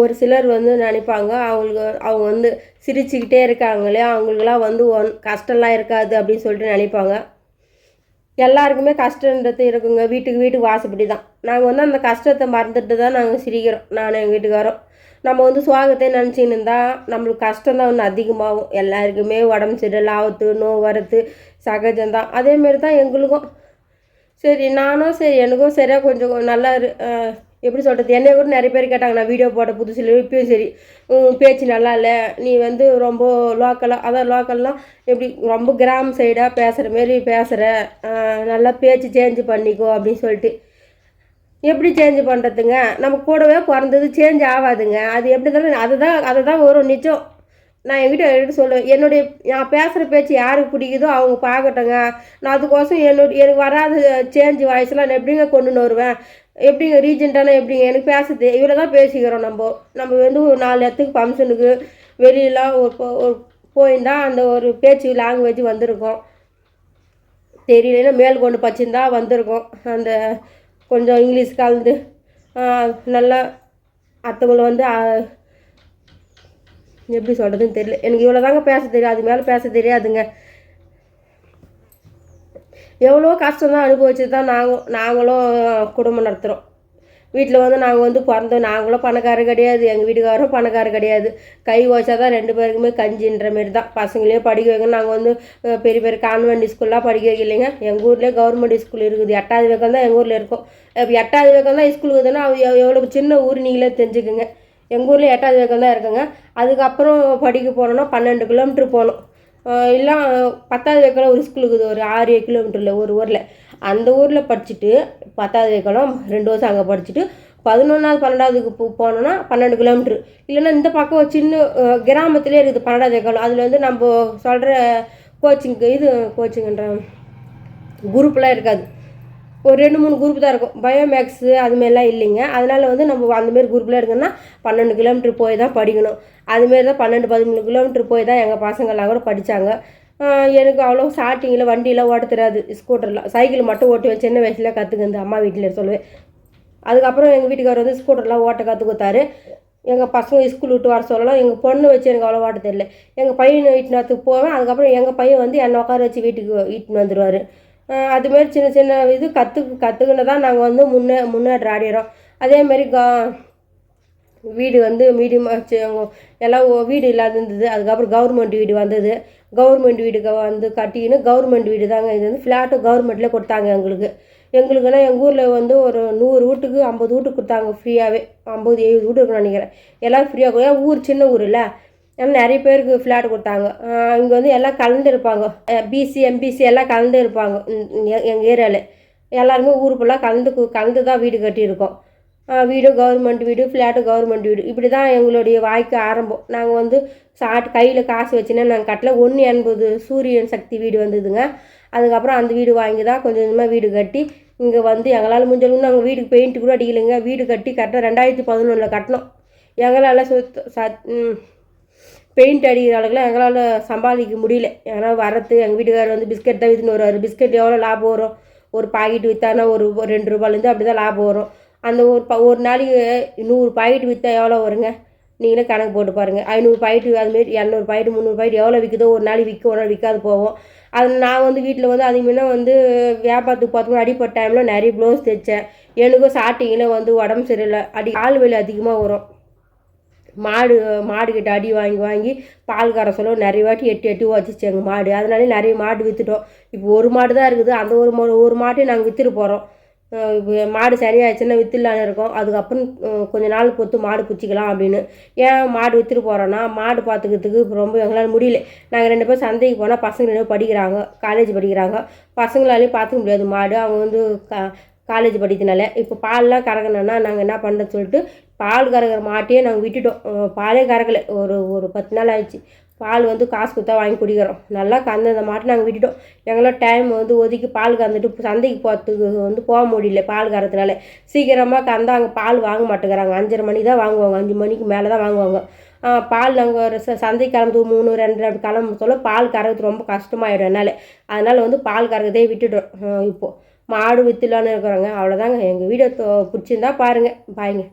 ஒரு சிலர் வந்து நினைப்பாங்க அவங்களுக்கு அவங்க வந்து சிரிச்சுக்கிட்டே இருக்காங்களே அவங்களுக்குலாம் வந்து ஒன் கஷ்டம்லாம் இருக்காது அப்படின்னு சொல்லிட்டு நினைப்பாங்க. எல்லாருக்குமே கஷ்டன்றது இருக்குங்க. வீட்டுக்கு வீட்டுக்கு வாசப்படி தான் நாங்கள் வந்து அந்த கஷ்டத்தை மறந்துட்டு தான் நாங்கள் சிரிக்கிறோம் நான் எங்கள் வீட்டுக்காரோம். நம்ம வந்து சுவாகத்தை நினச்சின்னு இருந்தால் நம்மளுக்கு கஷ்டம் தான் ஒன்று அதிகமாகும். எல்லாருக்குமே உடம்பு சரியில்லை ஆபத்து நோய் வரத்து சகஜம்தான் அதேமாரி தான் எங்களுக்கும். சரி நானும் சரி எனக்கும் சரியாக கொஞ்சம் நல்லா எப்படி சொல்கிறது என்னைய கூட நிறைய பேர் கேட்டாங்க நான் வீடியோ போட்ட புதுசில் இப்பயும் சரி பேச்சு நல்லா இல்லை நீ வந்து ரொம்ப லோக்கலாக அதான் லோக்கல்லாம் எப்படி ரொம்ப கிராம சைடாக பேசுகிற மாரி பேசுகிற நல்லா பேச்சு சேஞ்சு பண்ணிக்கோ அப்படின்னு சொல்லிட்டு. எப்படி சேஞ்ச் பண்ணுறதுங்க நம்ம கூடவே பிறந்தது சேஞ்ச் ஆகாதுங்க. அது எப்படி இருந்தாலும் அதுதான் அதை தான் வரும் நிஜம். நான் என்கிட்ட எடுத்து சொல்லுவேன். என்னுடைய நான் பேசுகிற பேச்சு யாருக்கு பிடிக்குதோ அவங்க பார்க்கட்டங்க. நான் அதுக்கோசம் என்னுடைய எனக்கு வராத சேஞ்ச் வாய்ஸ்லாம் நான் எப்படிங்க கொண்டுன்னு வருவேன்? எப்படிங்க ரீஜெண்டானா எப்படிங்க? எனக்கு பேசுறது இவ்வளோ தான் பேசிக்கிறோம் நம்ம. நம்ம வந்து ஒரு நாலு இடத்துக்கு ஃபங்க்ஷனுக்கு வெளியெலாம் ஒரு ஒரு அந்த ஒரு பேச்சு லாங்குவேஜ் வந்திருக்கும். தெரியலன்னா மேல் கொண்டு பச்சிருந்தா வந்திருக்கும். அந்த கொஞ்சம் இங்கிலீஷ் கலந்து நல்லா அத்தவங்களை வந்து எப்படி சொல்கிறதுன்னு தெரியல. எனக்கு இவ்வளோ தாங்க பேச தெரியும். அது மேலே பேச தெரியாதுங்க. எவ்வளோ கஷ்டம் தான் அனுபவிச்சு தான் நாங்கள் நாங்களும் குடும்பம் நடத்துகிறோம் வீட்டில் வந்து நாங்கள் வந்து பிறந்தோம். நாங்களும் பணக்காரர் கிடையாது. எங்கள் வீட்டுக்காரரும் பணக்காரர் கிடையாது. கை வச்சா தான் ரெண்டு பேருக்குமே கஞ்சின்ற மாரி தான். பசங்களையும் படிக்க வைக்கணும். நாங்கள் வந்து பெரிய பெரிய கான்வென்ட் ஸ்கூல்லாம் படிக்க வைக்கலைங்க. எங்கள் ஊர்லேயே கவர்மெண்ட் ஸ்கூல் இருக்குது. எட்டாவது வரைக்கும் தான் எங்கள் ஊரில் இருக்கும். இப்போ எட்டாவது வரைக்கும் தான் ஸ்கூலுக்கு இருக்குதுன்னா எவ்வளோ சின்ன ஊர் நீங்களே தெரிஞ்சுக்குங்க. எங்கள் ஊரில் எட்டாவது வரைக்கும் தான் இருக்குங்க. அதுக்கப்புறம் படிக்க போனோன்னா பன்னெண்டு கிலோமீட்டர் போகணும் இல்லை பத்தாவது வைக்கலாம் ஒரு ஸ்கூல் இருக்குது ஒரு ஆறு ஏழு கிலோமீட்டரில் ஒரு ஊரில். அந்த ஊரில் படிச்சுட்டு பத்தாவது வைக்கலாம் ரெண்டு வருஷம் அங்கே படிச்சுட்டு பதினொன்றாவது பன்னெண்டாவதுக்கு போ போனோன்னா பன்னெண்டு கிலோமீட்ரு இல்லைன்னா இந்த பக்கம் ஒரு சின்ன அஹ், கிராமத்திலே இருக்குது பன்னெண்டாவது வைக்கலாம் அதில் வந்து நம்ம சொல்கிற கோச்சிங்க்கு இது கோச்சிங்கன்ற குரூப்லாம் இருக்காது. ஒரு ரெண்டு மூணு குரூப் தான் இருக்கும். பயோமேக்ஸு அதுமாரிலாம் இல்லைங்க. அதனால் வந்து நம்ம அந்தமாரி குரூப்பில் இருக்கோன்னா பன்னெண்டு கிலோமீட்டர் போய் தான் படிக்கணும். அதுமாரி தான் பன்னெண்டு பதிமூணு கிலோமீட்டர் போய் தான் எங்கள் பசங்கள்லாம் கூட படித்தாங்க எனக்கு அவ்வளோ ஸ்டார்டிங்கில் வண்டியெல்லாம் ஓட்ட தெரியாது. ஸ்கூட்டர்லாம் சைக்கிள் மட்டும் ஓட்டுவேன் சின்ன வயசுல கற்றுக்குந்து அம்மா வீட்டில் சொல்லுவேன். அதுக்கப்புறம் எங்கள் வீட்டுக்காரர் வந்து ஸ்கூட்டர்லாம் ஓட்ட கற்றுக் கொடுத்தாரு. எங்கள் பசங்க ஸ்கூல் விட்டு வர சொல்லலாம் எங்கள் பொண்ணு வச்சு எனக்கு அவ்வளோ ஓட்ட தெரியல. எங்கள் பையனை வீட்டுனத்துக்கு போவேன். அதுக்கப்புறம் எங்கள் பையன் வந்து என்னை உட்கார வச்சு வீட்டுக்கு வீட்டுன்னு வந்துடுவார் அதுமாரி சின்ன சின்ன இது கற்று கற்றுக்கின்னு தான் நாங்கள் வந்து முன்னே முன்னேற்ற ஆடிறோம் அதேமாரி கா வீடு வந்து மீடியம் எல்லாம் வீடு இல்லாத இருந்தது. அதுக்கப்புறம் கவர்மெண்ட் வீடு வந்தது. கவர்மெண்ட் வீடுக்கு வந்து கட்டிக்கின்னு கவர்மெண்ட் வீடு தாங்க. இது வந்து ஃப்ளாட்டு கவர்மெண்ட்லேயே கொடுத்தாங்க எங்களுக்கு. எங்களுக்குன்னா எங்கள் ஊரில் வந்து ஒரு நூறு வீட்டுக்கு ஐம்பது வீட்டுக்கு கொடுத்தாங்க ஃப்ரீயாகவே ஐம்பது எழுபது வீடு இருக்குன்னு நினைக்கிறேன். எல்லாம் ஃப்ரீயாக ஏன் ஊர் சின்ன ஊர் இல்லை. நிறைய பேருக்கு ஃப்ளாட் கொடுத்தாங்க. இங்கே வந்து எல்லாம் கலந்து இருப்பாங்க. பிசி எம்பிசி எல்லாம் கலந்து இருப்பாங்க எங்கள் ஏரியாவில் எல்லாருமே ஊர் ஃபுல்லாக கலந்து கலந்து தான் வீடு கட்டியிருக்கோம். வீடும் வீடு கவர்மெண்ட் வீடு ஃப்ளாட்டு கவர்மெண்ட் வீடு. இப்படி தான் எங்களுடைய வாய்க்கு ஆரம்பம். நாங்கள் வந்து சாட் கையில் காசு வச்சுன்னா நாங்கள் கட்டல ஒன்று எண்பது சூரியன் சக்தி வீடு வந்ததுங்க. அதுக்கப்புறம் அந்த வீடு வாங்கி தான் கொஞ்சம் கொஞ்சமாக வீடு கட்டி இங்கே வந்து எங்களால் முடிஞ்சளவுக்கு நாங்கள் வீடுக்கு பெயிண்ட் கூட அடிக்கலைங்க. வீடு கட்டி கரெக்டாக ரெண்டாயிரத்தி பதினொன்றில் கட்டினோம். எங்களால் சுத்த சத் பெயிண்ட் அடிக்கிற அளவுக்குலாம் எங்களால் சம்பாதிக்க முடியல. ஏன்னா வரத்து எங்கள் வீட்டுக்காரர் வந்து பிஸ்கட் தான் விற்றுன்னு வருவார். பிஸ்கட் எவ்வளோ லாபம் வரும்? ஒரு பாக்கெட் விற்றானா ஒரு ஒரு ரெண்டு ரூபாலேருந்து அப்படி தான் லாபம் வரும். அந்த ஒரு ப ஒரு நாளைக்கு நூறு பாக்கெட் விற்றா எவ்வளோ வருங்க? நீங்களே கணக்கு போட்டு பாருங்கள் ஐநூறு பாக்கெட்டு அதுமாரி இரநூறு பாக்கெட் முந்நூறு பாக்கெட் எவ்வளோ விற்குதோ ஒரு நாளைக்கு விற்க ஒரு நாள் விற்காது போவோம் அது நான் வந்து வீட்டில் வந்து அதுமாரிலாம் வந்து வியாபாரத்துக்கு பார்த்தோம்னா அடிப்பட்ட டைமில் நிறைய ப்ளவுஸ் தைச்சேன். எனக்கும் ஸ்டார்டிங்கில் வந்து உடம்பு சரியில்லை. அடி கால் வலி அதிகமாக வரும். மாடு மாடுகிட்ட அடி வாங்கி வாங்கி பால் கற சொல்ல நிறைய வாட்டி எட்டு எட்டு வச்சுச்சு எங்கள் மாடு. அதனால நிறைய மாடு விற்றுட்டோம் இப்போ ஒரு மாடு தான் இருக்குது. அந்த ஒரு மா ஒரு மாட்டையும் நாங்கள் விற்றுட்டு போகிறோம் இப்போ மாடு சரியாயிடுச்சுன்னா விற்றுலான்னு இருக்கோம். அதுக்கப்புறம் கொஞ்ச நாள் பொத்து மாடு பிடிச்சிக்கலாம் அப்படின்னு. ஏன் மாடு விற்றுட்டு போகிறோன்னா மாடு பார்த்துக்கிறதுக்கு ரொம்ப எங்களால் முடியல. நாங்கள் ரெண்டு பேரும் சந்தைக்கு போனால் பசங்க ரெண்டு பேரும் படிக்கிறாங்க. காலேஜ் படிக்கிறாங்க. பசங்களாலேயும் பார்த்துக்க முடியாது மாடு. அவங்க வந்து கா காலேஜ் படிக்கிறதுனால. இப்போ பால்லாம் கறக்கணுன்னா நாங்கள் என்ன பண்ணுறது சொல்லிட்டு பால் கறக்கிற மாட்டையே நாங்கள் விட்டுட்டோம். பாலே கறக்கலை. ஒரு ஒரு பத்து நாள் ஆயிடுச்சு. பால் வந்து காசு கொடுத்தா வாங்கி குடிக்கிறோம். நல்லா கறந்த அந்த மாட்டை நாங்கள் விட்டுட்டோம். எங்களால் டைம் வந்து ஒதுக்கி பால் கறந்துட்டு சந்தைக்கு போகிறதுக்கு வந்து போக முடியல பால் கறதுனால சீக்கிரமாக கறந்து அங்கே பால் வாங்க மாட்டேங்கிறாங்க. அஞ்சரை மணி தான் வாங்குவாங்க. அஞ்சு மணிக்கு மேலே தான் வாங்குவாங்க. பால் நாங்கள் ஒரு ச சந்தை கிளம்புது மூணு ரெண்டு அப்படி கிளம்ப சொல்ல பால் கறக்கிறது ரொம்ப கஷ்டமாயிடும் என்னால். அதனால் வந்து பால் கறக்கிறதே விட்டுட்டோம். இப்போது மாடு விற்றுலான்னு இருக்கிறோங்க. அவ்வளோதாங்க எங்கள் வீடியோ பிடிச்சிருந்தா பாருங்கள் பாய்ங்க